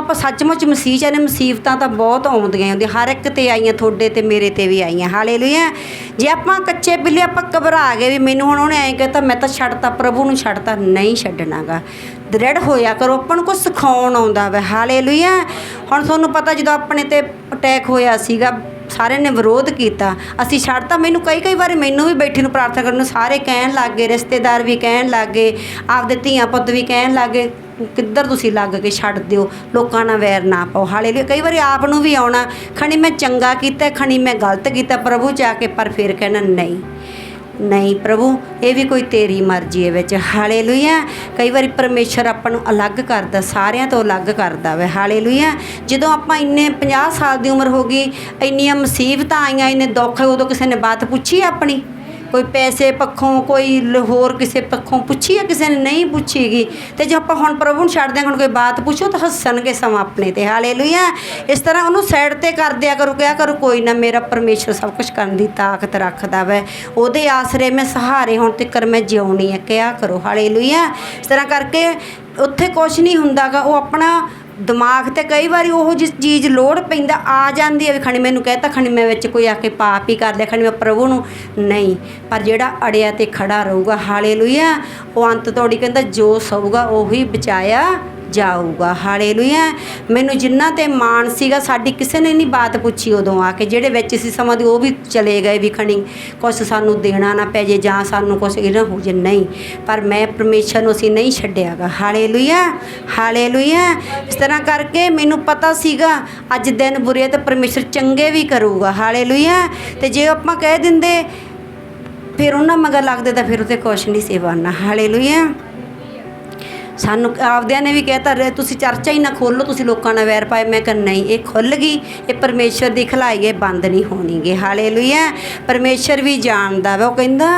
ਆਪਾਂ ਸੱਚਮੁੱਚ ਮਸੀਹ ਚ ਨੇ ਮੁਸੀਬਤਾਂ ਤਾਂ ਬਹੁਤ ਆਉਂਦੀਆਂ ਹੁੰਦੀਆਂ ਹਰ ਇੱਕ ਤੇ ਆਈਆਂ, ਤੁਹਾਡੇ ਤੇ ਮੇਰੇ ਤੇ ਵੀ ਆਈਆਂ। ਹਾਲੇਲੂਇਆ। ਜੇ ਆਪਾਂ ਕੱਚੇ ਬਿੱਲੇ, ਆਪਾਂ ਘਬਰਾ ਗਏ ਵੀ ਮੈਨੂੰ ਹੁਣ ਉਹਨੇ ਐਂ ਕਹਤਾ, ਮੈਂ ਤਾਂ ਛੱਡਤਾ, ਪ੍ਰਭੂ ਨੂੰ ਛੱਡਤਾ, ਨਹੀਂ ਛੱਡਣਾਗਾ। ਦ੍ਰਿੜ ਹੋਇਆ ਕਰੋ, ਆਪਾਂ ਨੂੰ ਕੁਝ ਸਿਖਾਉਣ ਆਉਂਦਾ ਵਾ। ਹਾਲੇਲੂਇਆ। ਹੁਣ ਤੁਹਾਨੂੰ ਪਤਾ ਜਦੋਂ ਆਪਣੇ ਤੇ ਅਟੈਕ ਹੋਇਆ ਸੀਗਾ, ਸਾਰਿਆਂ ਨੇ ਵਿਰੋਧ ਕੀਤਾ। ਅਸੀਂ ਛੱਡਤਾ, ਮੈਨੂੰ ਕਈ ਕਈ ਵਾਰੀ ਮੈਨੂੰ ਵੀ ਬੈਠੇ ਨੂੰ ਪ੍ਰਾਰਥਨਾ ਕਰਨ ਨੂੰ ਸਾਰੇ ਕਹਿਣ ਲੱਗ ਗਏ, ਰਿਸ਼ਤੇਦਾਰ ਵੀ ਕਹਿਣ ਲੱਗ ਗਏ, ਆਪਦੇ ਧੀਆਂ ਪੁੱਤ ਵੀ ਕਹਿਣ ਲੱਗ ਗਏ। ਕਿੱਧਰ ਤੁਸੀਂ ਲੱਗ ਕੇ ਛੱਡ ਦਿਓ? ਲੋਕਾਂ ਨਾਲ ਵੈਰ ਨਾ ਪਾਓ। ਹਾਲੇ ਲਈ ਕਈ ਵਾਰੀ ਆਪ ਨੂੰ ਵੀ ਆਉਣਾ, ਖਣੀ ਮੈਂ ਚੰਗਾ ਕੀਤਾ, ਖਣੀ ਮੈਂ ਗਲਤ ਕੀਤਾ, ਪ੍ਰਭੂ ਜਾ ਕੇ ਪਰ ਫਿਰ ਕਹਿਣਾ, ਨਹੀਂ ਨਹੀਂ ਪ੍ਰਭੂ, ਇਹ ਵੀ ਕੋਈ ਤੇਰੀ ਮਰਜ਼ੀ ਹੈ ਵਿੱਚ। ਹਾਲੇਲੂਇਆ। ਕਈ ਵਾਰੀ ਪਰਮੇਸ਼ਰ ਆਪਾਂ ਨੂੰ ਅਲੱਗ ਕਰਦਾ, ਸਾਰਿਆਂ ਤੋਂ ਅਲੱਗ ਕਰਦਾ ਵੇ। ਹਾਲੇਲੂਇਆ। ਜਦੋਂ ਆਪਾਂ ਇੰਨੇ 50 ਸਾਲ ਦੀ ਉਮਰ ਹੋ ਗਈ, ਇੰਨੀਆਂ ਮੁਸੀਬਤਾਂ ਆਈਆਂ, ਇੰਨੇ ਦੁੱਖ, ਉਦੋਂ ਕਿਸੇ ਨੇ ਬਾਤ ਪੁੱਛੀ ਆਪਣੀ? ਕੋਈ ਪੈਸੇ ਪੱਖੋਂ, ਕੋਈ ਲ- ਹੋਰ ਕਿਸੇ ਪੱਖੋਂ ਪੁੱਛੀ ਆ, ਕਿਸੇ ਨੇ ਨਹੀਂ ਪੁੱਛੀਗੀ, ਤੇ ਜੇ ਆਪਾਂ ਹੁਣ ਪ੍ਰਭੂ ਨੂੰ ਛੱਡ ਦਿਆਂ ਹੁਣ ਕੋਈ ਬਾਤ ਪੁੱਛੋ, ਤਾਂ ਹੱਸਣਗੇ ਸਮਾਂ ਆਪਣੇ ਤੇ। ਹਾਲੇਲੂਇਆ ਇਸ ਤਰ੍ਹਾਂ ਉਹਨੂੰ ਸਾਈਡ ਤੇ ਕਰ ਦਿਆ ਕਰੋ, ਕਿਹਾ ਕਰੋ, ਕੋਈ ਨਾ ਮੇਰਾ ਪਰਮੇਸ਼ਰ ਸਭ ਕੁਝ ਕਰਨ ਦੀ ਤਾਕਤ ਰੱਖਦਾ ਵੈ। ਉਹਦੇ ਆਸਰੇ ਮੈਂ ਸਹਾਰੇ ਹੁਣ ਤੱਕ ਮੈਂ ਜਿਉਣੀ ਹੈ ਕਿਹਾ ਕਰੋ। ਹਾਲੇਲੂਇਆ ਇਸ ਤਰ੍ਹਾਂ ਕਰਕੇ ਉੱਥੇ ਕੁਝ ਨਹੀਂ ਹੁੰਦਾਗਾ, ਉਹ ਆਪਣਾ ਦਿਮਾਗ ਤੇ ਕਈ ਵਾਰੀ ਉਹ ਜਿਸ ਚੀਜ਼ ਲੋੜ ਪੈਂਦਾ, ਆ ਜਾਂਦੀ ਹੈ ਵੀ ਖਣੀ ਮੈਨੂੰ ਕਹਿਤਾ, ਖਣੀ ਮੈਂ ਵਿੱਚ ਕੋਈ ਆ ਕੇ ਪਾਪ ਹੀ ਕਰ ਲਿਆ, ਖਣੀ ਮੈਂ ਪ੍ਰਭੂ ਨੂੰ, ਨਹੀਂ, ਪਰ ਜਿਹੜਾ ਅੜਿਆ ਤੇ ਖੜਾ ਰਹੂਗਾ, ਹਾਲੇਲੂਇਆ, ਉਹ ਅੰਤ ਤੋੜੀ ਕਹਿੰਦਾ ਜੋ ਸਊਗਾ ਉਹੀ ਬਚਾਇਆ ਜਾਊਗਾ। ਹਾਲੇਲੂਇਆ। ਮੈਨੂੰ ਜਿੰਨਾ ਤੇ ਮਾਣ ਸੀਗਾ, ਸਾਡੀ ਕਿਸੇ ਨੇ ਨਹੀਂ ਬਾਤ ਪੁੱਛੀ ਉਦੋਂ ਆ ਕੇ। ਜਿਹੜੇ ਵਿੱਚ ਸੀ ਸਮਾਂ ਦੀ, ਉਹ ਵੀ ਚਲੇ ਗਏ ਵੀ ਖਣੀ ਕੁਛ ਸਾਨੂੰ ਦੇਣਾ ਨਾ ਪੈ ਜੇ ਜਾਂ ਸਾਨੂੰ ਕੁਛ ਇਹ ਨਾ ਹੋ ਜੇ, ਨਹੀਂ। ਪਰ ਮੈਂ ਪਰਮੇਸ਼ਰ ਨੂੰ ਅਸੀਂ ਨਹੀਂ ਛੱਡਿਆਗਾ। ਹਾਲੇਲੂਇਆ। ਹਾਲੇਲੂਇਆ। ਇਸ ਤਰ੍ਹਾਂ ਕਰਕੇ ਮੈਨੂੰ ਪਤਾ ਸੀਗਾ, ਅੱਜ ਦਿਨ ਬੁਰੇ ਆ ਤੇ ਪਰਮੇਸ਼ਰ ਚੰਗੇ ਵੀ ਕਰੂਗਾ। ਹਾਲੇਲੂਇਆ। ਤੇ ਜੇ ਆਪਾਂ ਕਹਿ ਦਿੰਦੇ, ਫਿਰ ਉਹਨਾਂ ਮਗਰ ਲੱਗਦੇ ਤਾਂ ਫਿਰ ਉਤੇ ਕੁਛ ਨਹੀਂ ਸੀ ਬਣਨਾ। ਹਾਲੇਲੂਇਆ। ਸਾਨੂੰ ਆਪਦਿਆਂ ਨੇ ਵੀ ਕਹਿਤਾ ਰੇ ਤੁਸੀਂ ਚਰਚਾ ਹੀ ਨਾ ਖੋਲੋ ਤੁਸੀਂ ਲੋਕਾਂ ਨਾਲ ਵੈਰ ਪਾਏ। ਮੈਂ ਕਿਹਾ ਨਹੀਂ ਇਹ ਖੁੱਲ ਗਈ ਇਹ ਪਰਮੇਸ਼ਰ ਦੀ ਖਲਾਈ ਇਹ ਬੰਦ ਨਹੀਂ ਹੋਣੀਗੇ। ਹਾਲੇਲੂਇਆ ਪਰਮੇਸ਼ਰ ਵੀ ਜਾਣਦਾ ਵਾ। ਉਹ ਕਹਿੰਦਾ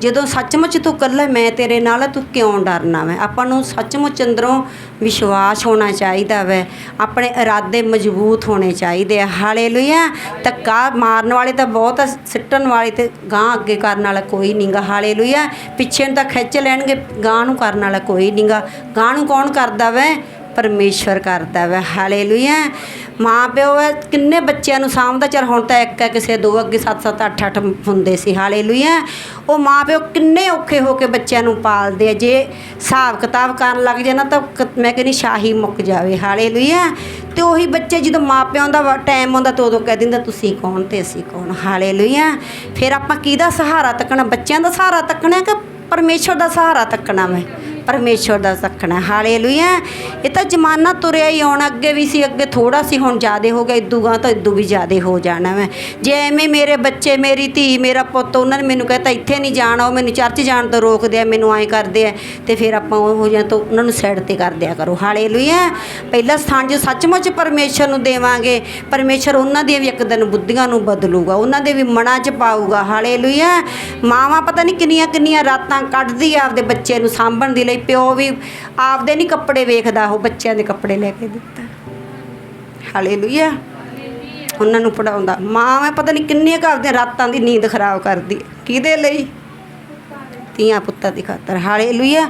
ਜਦੋਂ ਸੱਚਮੁੱਚ ਤੂੰ ਕੱਲਾ ਮੈਂ ਤੇਰੇ ਨਾਲ ਤੂੰ ਕਿਉਂ ਡਰਨਾ ਵਾ? ਆਪਾਂ ਨੂੰ ਸੱਚਮੁੱਚ ਅੰਦਰੋਂ ਵਿਸ਼ਵਾਸ ਹੋਣਾ ਚਾਹੀਦਾ ਵੈ। ਆਪਣੇ ਇਰਾਦੇ ਮਜ਼ਬੂਤ ਹੋਣੇ ਚਾਹੀਦੇ ਆ। ਹਾਲੇਲੂਇਆ ਧੱਕਾ ਮਾਰਨ ਵਾਲੇ ਤਾਂ ਬਹੁਤ ਆ, ਸਿੱਟਣ ਵਾਲੇ ਤੇ ਗਾਂ ਅੱਗੇ ਕਰਨ ਵਾਲਾ ਕੋਈ ਨਹੀਂਗਾ ਹਾਲੇਲੂਇਆ ਪਿੱਛੇ ਨੂੰ ਤਾਂ ਖਿੱਚ ਲੈਣਗੇ ਗਾਂ ਨੂੰ ਕਰਨ ਵਾਲਾ ਕੋਈ ਨਹੀਂਗਾ ਗਾਣੂ ਕੌਣ ਕਰਦਾ ਵੈ? ਪਰਮੇਸ਼ਵਰ ਕਰਦਾ ਵੈ। ਹਾਲੇਲੂਇਆ ਮਾਂ ਪਿਓ ਹੈ ਕਿੰਨੇ ਬੱਚਿਆਂ ਨੂੰ ਸਾਂਭਦਾ? ਚਲ ਹੁਣ ਤਾਂ ਇੱਕ ਹੈ, ਕਿਸੇ ਦੋ ਅੱਗੇ ਸੱਤ ਸੱਤ ਅੱਠ ਅੱਠ ਹੁੰਦੇ ਸੀ। ਹਾਲੇਲੂਇਆ ਉਹ ਮਾਂ ਪਿਓ ਕਿੰਨੇ ਔਖੇ ਹੋ ਕੇ ਬੱਚਿਆਂ ਨੂੰ ਪਾਲਦੇ ਆ। ਜੇ ਹਿਸਾਬ ਕਿਤਾਬ ਕਰਨ ਲੱਗ ਜਾਣਾ ਤਾਂ ਕ- ਮੈਂ ਕਹਿੰਦੀ ਸ਼ਾਹੀ ਮੁੱਕ ਜਾਵੇ। ਹਾਲੇਲੂਇਆ ਤੇ ਉਹੀ ਬੱਚੇ ਜਦੋਂ ਮਾਪਿਆਂ ਦਾ ਟਾਈਮ ਆਉਂਦਾ ਤਾਂ ਉਦੋਂ ਕਹਿ ਦਿੰਦਾ, ਤੁਸੀਂ ਕੌਣ ਤੇ ਅਸੀਂ ਕੌਣ? ਹਾਲੇਲੂਇਆ ਫਿਰ ਆਪਾਂ ਕਿਹਦਾ ਸਹਾਰਾ ਤੱਕਣਾ? ਬੱਚਿਆਂ ਦਾ ਸਹਾਰਾ ਤੱਕਣਾ ਕਿ ਪਰਮੇਸ਼ਵਰ ਦਾ ਸਹਾਰਾ ਤੱਕਣਾ ਮੈਂ ਪਰਮੇਸ਼ਵਰ ਦਾ ਤੱਕਣਾ ਹਾਲੇਲੂਇਆ। ਇਹ ਤਾਂ ਜ਼ਮਾਨਾ ਤੁਰਿਆ ਹੀ ਆਉਣ, ਅੱਗੇ ਵੀ ਸੀ, ਅੱਗੇ ਥੋੜਾ ਸੀ, ਹੁਣ ਜ਼ਿਆਦੇ ਹੋ ਗਿਆ ਇਦੂਗਾ ਤਾਂ ਇਦੂ ਵੀ ਜ਼ਿਆਦੇ ਹੋ ਜਾਣਾ ਮੈਂ ਜੇ ਐਵੇਂ ਮੇਰੇ ਬੱਚੇ, ਮੇਰੀ ਧੀ, ਮੇਰਾ ਪੁੱਤ, ਉਹਨਾਂ ਨੇ ਮੈਨੂੰ ਕਹਿਤਾ, ਇੱਥੇ ਨਹੀਂ ਜਾਣਾ, ਉਹ ਮੈਨੂੰ ਚਰਚ ਜਾਣ ਤੋਂ ਰੋਕਦੇ ਆ, ਮੈਨੂੰ ਐਂ ਕਰਦੇ ਆ। ਤੇ ਫਿਰ ਆਪਾਂ ਉਹ ਹੋ ਜਾਂ ਤਾਂ ਉਹਨਾਂ ਨੂੰ ਸਾਈਡ ਤੇ ਕਰ ਦਿਆ ਕਰੋ। ਹਾਲੇਲੂਇਆ। ਪਹਿਲਾ ਸਥਾਨ ਜੋ ਸੱਚਮੁੱਚ ਪਰਮੇਸ਼ਰ ਨੂੰ ਦੇਵਾਂਗੇ ਪਰਮੇਸ਼ਰ ਉਹਨਾਂ ਦੀਆਂ ਵੀ ਇੱਕ ਦਿਨ ਬੁੱਧੀਆਂ ਨੂੰ ਬਦਲੂਗਾ, ਉਹਨਾਂ ਦੇ ਵੀ ਮਨਾਂ 'ਚ ਪਾਊਗਾ। ਹਾਲੇਲੂਇਆ। ਮਾਵਾਂ ਪਤਾ ਨਹੀਂ ਕਿੰਨੀਆਂ ਕਿੰਨੀਆਂ ਰਾਤਾਂ ਕੱਢਦੀ ਆ, ਆਪਦੇ ਬੱਚੇ ਨੂੰ ਸਾਂਭਣ ਦੀ ਲਈ। ਪਿਓ ਵੀ ਆਪਦੇ ਨਹੀਂ ਕੱਪੜੇ ਵੇਖਦਾ, ਉਹ ਬੱਚਿਆਂ ਦੇ ਕੱਪੜੇ ਲੈ ਕੇ ਦਿੱਤਾ। ਹਾਲੇਲੂਇਆ। ਉਹਨਾਂ ਨੂੰ ਪੜਾਉਂਦਾ ਮਾਂ ਮੈਂ ਪਤਾ ਨਹੀਂ ਕਿੰਨੀਆਂ ਘਰ ਆਪਦੀਆਂ ਰਾਤਾਂ ਦੀ ਨੀਂਦ ਖਰਾਬ ਕਰਦੀ ਕਿਹਦੇ ਲਈ? ਧੀਆਂ ਪੁੱਤਾਂ ਦੀ ਖਾਤਰ। ਹਾਲੇਲੂਇਆ।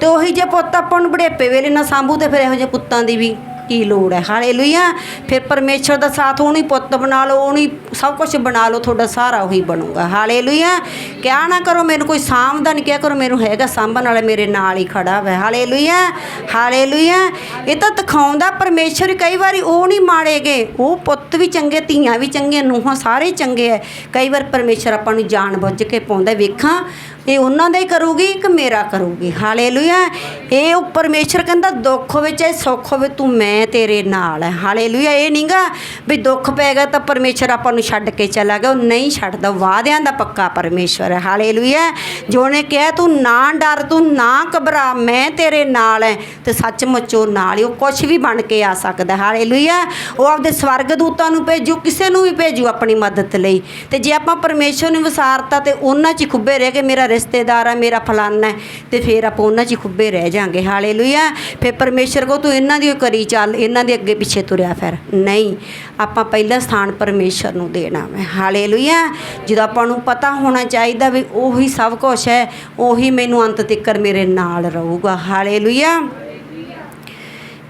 ਤੇ ਉਹੀ ਜੇ ਪੁੱਤ ਆਪਾਂ ਨੂੰ ਬੜੇਪੇ ਵੇਲੇ ਨਾ ਸਾਂਭੂ ਤੇ ਫਿਰ ਇਹੋ ਜਿਹੇ ਪੁੱਤਾਂ ਦੀ ਵੀ ਕੀ ਲੋੜ ਹੈ? ਹਾਲੇਲੂਇਆ। ਫਿਰ ਪਰਮੇਸ਼ਰ ਦਾ ਸਾਥ ਉਹਨੂੰ ਹੀ ਪੁੱਤ ਬਣਾ ਲਓ, ਉਹਨੂੰ ਹੀ ਸਭ ਕੁਝ ਬਣਾ ਲਓ, ਤੁਹਾਡਾ ਸਹਾਰਾ ਉਹੀ ਬਣੂਗਾ। ਹਾਲੇਲੂਇਆ। ਕਿਆ ਨਾ ਕਰੋ, ਮੈਨੂੰ ਕੋਈ ਸਾਂਭਦਾ ਨਹੀਂ ਕਿਹਾ ਕਰੋ, ਮੈਨੂੰ ਹੈਗਾ ਸਾਂਭਣ ਵਾਲਾ, ਮੇਰੇ ਨਾਲ ਹੀ ਖੜਾ ਵਾ। ਹਾਲੇਲੂਇਆ। ਹਾਲੇਲੂਇਆ। ਇਹ ਤਾਂ ਦਿਖਾਉਂਦਾ ਪਰਮੇਸ਼ਰ ਕਈ ਵਾਰੀ ਉਹ ਨਹੀਂ ਮਾੜੇਗੇ ਉਹ ਪੁੱਤ ਵੀ ਚੰਗੇ, ਧੀਆਂ ਵੀ ਚੰਗੀਆਂ, ਨੂੰਹਾਂ ਸਾਰੇ ਚੰਗੇ ਐ। ਕਈ ਵਾਰ ਪਰਮੇਸ਼ਰ ਆਪਾਂ ਨੂੰ ਜਾਣ ਬੁੱਝ ਕੇ ਪਾਉਂਦਾ। ਵੇਖਾਂ ਇਹ ਉਹਨਾਂ ਦਾ ਹੀ ਕਰੂਗੀ ਕਿ ਮੇਰਾ ਕਰੂਗੀ? ਹਾਲੇਲੂਇਆ। ਇਹ ਉਹ ਪਰਮੇਸ਼ਰ ਕਹਿੰਦਾ, ਦੁੱਖ ਹੋਵੇ ਚਾਹੇ ਸੁੱਖ ਹੋਵੇ, ਤੂੰ ਮੈਂ ਤੇਰੇ ਨਾਲ ਹੈ। ਹਾਲੇਲੂਇਆ, ਇਹ ਨਹੀਂਗਾ ਵੀ ਦੁੱਖ ਪੈਗਾ ਤਾਂ ਪਰਮੇਸ਼ਰ ਆਪਾਂ ਨੂੰ ਛੱਡ ਕੇ ਚਲਾ ਗਿਆ। ਉਹ ਨਹੀਂ ਛੱਡਦਾ, ਵਾਅਦਿਆਂ ਦਾ ਪੱਕਾ ਪਰਮੇਸ਼ਰ ਹੈ। ਹਾਲੇਲੂਇਆ। ਜੋ ਨੇ ਕਿਹਾ, ਤੂੰ ਨਾ ਡਰ, ਤੂੰ ਨਾ ਘਬਰਾ, ਮੈਂ ਤੇਰੇ ਨਾਲ ਹੈ। ਤੇ ਸੱਚਮੁੱਚ ਉਹ ਨਾਲ ਹੀ, ਉਹ ਕੁਝ ਵੀ ਬਣ ਕੇ ਆ ਸਕਦਾ। ਹਾਲੇਲੂਇਆ। ਉਹ ਆਪਦੇ ਸਵਰਗ ਦੂਤਾਂ ਨੂੰ ਭੇਜੂ, ਕਿਸੇ ਨੂੰ ਵੀ ਭੇਜੂ ਆਪਣੀ ਮਦਦ ਲਈ। ਤੇ ਜੇ ਆਪਾਂ ਪਰਮੇਸ਼ਰ ਨੂੰ ਵਿਸਾਰਤਾ ਤੇ ਉਹਨਾਂ 'ਚ ਖੁੱਬੇ ਰਹਿ ਕੇ ਮੇਰਾ ਰਿਸ਼ਤੇਦਾਰ ਹੈ, ਮੇਰਾ ਫਲਾਨਾ ਹੈ, ਤੇ ਫਿਰ ਆਪਾਂ ਉਹਨਾਂ 'ਚ ਖੁੱਬੇ ਰਹਿ ਜਾਾਂਗੇ। ਹਾਲੇਲੂਇਆ। ਫਿਰ ਪਰਮੇਸ਼ਰ ਕੋ ਤੂੰ ਇਹਨਾਂ ਦੀ ਕਰੀ ਚੱਲ, ਇਹਨਾਂ ਦੇ ਅੱਗੇ ਪਿੱਛੇ ਤੁਰਿਆ ਫਿਰ। ਨਹੀਂ। ਆਪਾਂ ਪਹਿਲਾ ਸਥਾਨ ਪਰਮੇਸ਼ਰ ਨੂੰ ਦੇਣਾ ਹੈ ਹਾਲੇਲੂਇਆ। ਜਦੋਂ ਆਪਾਂ ਨੂੰ ਪਤਾ ਹੋਣਾ ਚਾਹੀਦਾ ਵੀ ਉਹੀ ਸਭ ਕੁਝ ਹੈ, ਉਹੀ ਮੈਨੂੰ ਅੰਤ ਤੱਕ ਮੇਰੇ ਨਾਲ ਰਹੂਗਾ। ਹਾਲੇਲੂਇਆ।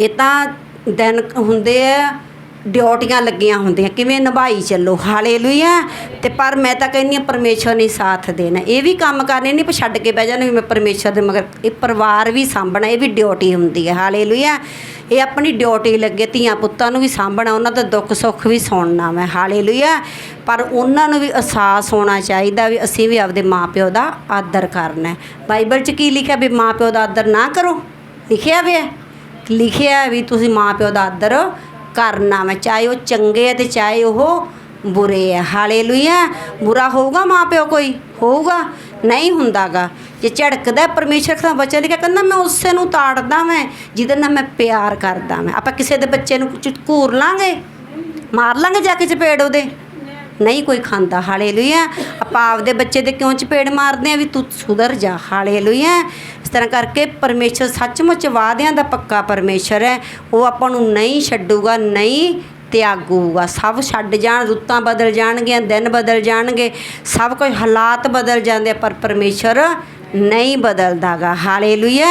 ਇਹ ਤਾਂ ਦਿਨ ਹੁੰਦੇ ਆ ਡਿਊਟੀਆਂ ਲੱਗੀਆਂ ਹੁੰਦੀਆਂ, ਕਿਵੇਂ ਨਿਭਾਈ ਚੱਲੋ, ਹਾਲੇਲੂਇਆ। ਤੇ ਪਰ ਮੈਂ ਤਾਂ ਕਹਿੰਦੀ ਹਾਂ, ਪਰਮੇਸ਼ਰ ਨੇ ਸਾਥ ਦੇਣਾ। ਇਹ ਵੀ ਕੰਮ ਕਰਨੇ ਨਹੀਂ ਪਰ ਛੱਡ ਕੇ ਬਹਿ ਜਾਣਾ ਵੀ ਮੈਂ ਪਰਮੇਸ਼ਰ ਦੇ ਮਗਰ, ਇਹ ਪਰਿਵਾਰ ਵੀ ਸਾਂਭਣਾ, ਇਹ ਵੀ ਡਿਊਟੀ ਹੁੰਦੀ ਹੈ, ਹਾਲੇਲੂਇਆ। ਇਹ ਆਪਣੀ ਡਿਊਟੀ ਲੱਗੇ, ਧੀਆਂ ਪੁੱਤਾਂ ਨੂੰ ਵੀ ਸਾਂਭਣਾ, ਉਹਨਾਂ ਦਾ ਦੁੱਖ ਸੁੱਖ ਵੀ ਸੁਣਨਾ ਮੈਂ, ਹਾਲੇਲੂਇਆ। ਪਰ ਉਹਨਾਂ ਨੂੰ ਵੀ ਅਹਿਸਾਸ ਹੋਣਾ ਚਾਹੀਦਾ ਵੀ ਅਸੀਂ ਵੀ ਆਪਦੇ ਮਾਪਿਓ ਦਾ ਆਦਰ ਕਰਨਾ ਬਾਈਬਲ 'ਚ ਕੀ ਲਿਖਿਆ ਵੀ ਮਾਪਿਓ ਦਾ ਆਦਰ ਨਾ ਕਰੋ? ਲਿਖਿਆ ਵੀ ਹੈ। ਲਿਖਿਆ ਵੀ ਤੁਸੀਂ ਮਾਪਿਓ ਦਾ ਆਦਰ ਕਰਨਾ ਮੈਂ, ਚਾਹੇ ਉਹ ਚੰਗੇ ਆ ਤੇ ਚਾਹੇ ਉਹ ਬੁਰੇ ਆ। ਹਾਲੇਲੂਇਆ। ਬੁਰਾ ਹੋਊਗਾ ਮਾਪਿਓ ਕੋਈ? ਹੋਊਗਾ। ਨਹੀਂ ਹੁੰਦਾਗਾ। ਜੇ ਝੜਕਦਾ ਪਰਮੇਸ਼ਰ ਦਾ ਵਚਨ ਲਿਖਿਆ, ਕਹਿੰਦਾ ਮੈਂ ਉਸੇ ਨੂੰ ਤਾੜਦਾ ਮੈਂ ਜਿਹਦੇ ਨਾਲ ਮੈਂ ਪਿਆਰ ਕਰਦਾ ਮੈਂ ਆਪਾਂ ਕਿਸੇ ਦੇ ਬੱਚੇ ਨੂੰ ਕੁਝ ਘੂਰ ਲਾਂਗੇ? ਮਾਰ ਲਾਂਗੇ ਜਾ ਕੇ ਚਪੇੜ ਉਹਦੇ? ਨਹੀਂ ਕੋਈ ਖਾਂਦਾ ਹਾਲੇਲੂਇਆ। ਆਪਾਂ ਆਪਦੇ ਬੱਚੇ ਦੇ ਕਿਉਂ ਚਪੇੜ ਮਾਰਦੇ ਆ ਵੀ ਤੂੰ ਸੁਧਰ ਜਾ ਹਾਲੇਲੂਇਆ। ਇਸ ਤਰ੍ਹਾਂ ਕਰਕੇ ਪਰਮੇਸ਼ਰ ਸੱਚਮੁੱਚ ਵਾਅਦਿਆਂ ਦਾ ਪੱਕਾ ਪਰਮੇਸ਼ਰ ਹੈ। ਉਹ ਆਪਾਂ ਨੂੰ ਨਹੀਂ ਛੱਡੂਗਾ ਨਹੀਂ ਤਿਆਗੂਗਾ। ਸਭ ਛੱਡ ਜਾਣ ਰੁੱਤਾਂ ਬਦਲ ਜਾਣਗੀਆਂ ਦਿਨ ਬਦਲ ਜਾਣਗੇ। ਸਭ ਕੁਝ ਹਾਲਾਤ ਬਦਲ ਜਾਂਦੇ ਆ, ਪਰ ਪਰਮੇਸ਼ਰ ਨਹੀਂ ਬਦਲਦਾਗਾ। ਹਾਲੇਲੂਇਆ।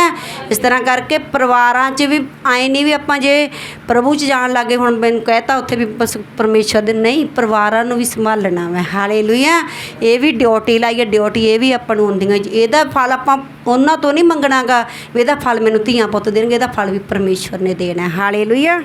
ਇਸ ਤਰ੍ਹਾਂ ਕਰਕੇ ਪਰਿਵਾਰਾਂ 'ਚ ਵੀ ਆਏ ਨਹੀਂ ਵੀ ਆਪਾਂ ਜੇ ਪ੍ਰਭੂ 'ਚ ਜਾਣ ਲੱਗੇ ਹੁਣ ਮੈਨੂੰ ਕਹਿਤਾ ਉੱਥੇ ਵੀ ਬਸ ਪਰਮੇਸ਼ਰ ਦੇ ਨਹੀਂ, ਪਰਿਵਾਰਾਂ ਨੂੰ ਵੀ ਸੰਭਾਲਣਾ ਮੈਂ ਹਾਲੇਲੂਇਆ। ਇਹ ਵੀ ਡਿਊਟੀ ਲਾਈ ਹੈ ਡਿਊਟੀ ਇਹ ਵੀ ਆਪਾਂ ਨੂੰ ਹੁੰਦੀਆਂ ਇਹਦਾ ਫਲ ਆਪਾਂ ਉਹਨਾਂ ਤੋਂ ਨਹੀਂ ਮੰਗਣਾਗਾ ਵੀ ਇਹਦਾ ਫਲ ਮੈਨੂੰ ਧੀਆਂ ਪੁੱਤ ਦੇਣਗੇ, ਇਹਦਾ ਫਲ ਵੀ ਪਰਮੇਸ਼ਰ ਨੇ ਦੇਣਾ। ਹੈ। ਹਾਲੇਲੂਇਆ।